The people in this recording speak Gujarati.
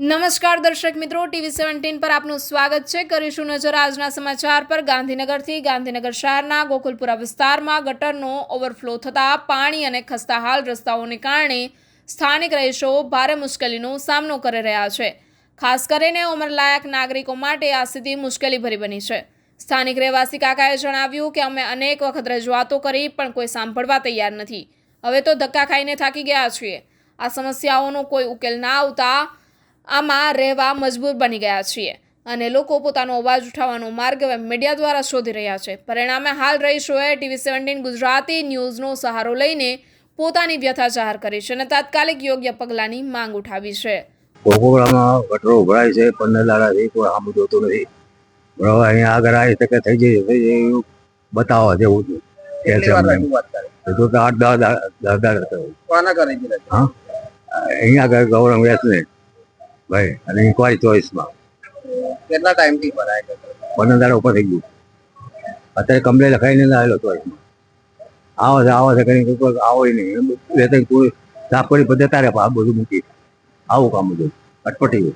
નમસ્કાર દર્શક મિત્રો, ટીવી સેવન્ટીન પર આપનું સ્વાગત છે. કરીશું નજર આજના સમાચાર પર. ગાંધીનગરથી ગાંધીનગર શહેરના ગોકુલપુરા વિસ્તારમાં ગટરનો ઓવરફ્લો થતાં પાણી અને ખસ્તાહાલ રસ્તાઓને કારણે સ્થાનિક રહીશો ભારે મુશ્કેલીનો સામનો કરી રહ્યા છે. ખાસ કરીને ઉંમરલાયક નાગરિકો માટે આ સ્થિતિ મુશ્કેલીભરી બની છે. સ્થાનિક રહેવાસી કાકાએ જણાવ્યું કે અમે અનેક વખત રજૂઆતો કરી, પણ કોઈ સાંભળવા તૈયાર નથી. હવે તો ધક્કા ખાઈને થાકી ગયા છીએ. આ સમસ્યાઓનો કોઈ ઉકેલ ના આવતા આમાં રહેવા મજબૂર બની ગયા છીએ અને લોકો પોતાનો અવાજ ઉઠાવવાનો માર્ગ હવે મીડિયા દ્વારા શોધી રહ્યા છે. પરિણામે હાલ રહીશોએ ટીવી સેવન્ટીન ગુજરાતી ન્યૂઝનો સહારો લઈને પોતાની વ્યથા જાહેર કરી છે અને તાત્કાલિક યોગ્ય પગલાંની માંગ ઉઠાવી છે. કોકોડામાં ગટરો ઉભરાય છે પંદર દાડાથી કોઈ આમ જોતું નથી. બરાબર અહીંયા આગળ આવી શકે થઈ જઈ થઈ જઈ એવું બતાવો જેવું છે. કે છે અમને. તો આઠ દસ દસ દસ દાડા થયું. કોના કરે છે. રજૂઆત? હા? અહીંયા આગળ ગૌરવ વેસને ભાઈ અને ઇન્કવાયરી ચોઈસમાં. કેટલા ટાઈમથી ભરાય છે? પંદર દાડા ઉપર થઈ ગયું. અત્યારે કમ્પ્લેન લખાઈને આવેલો ચોઈસમાં. આવો છે આવો છે કરીને કોઈ આવો નહીં. બે ત્રણ કોઈ સાફ કરી પછી તારે આ બધું મૂકી. આવું કામ બધું. અટપટી.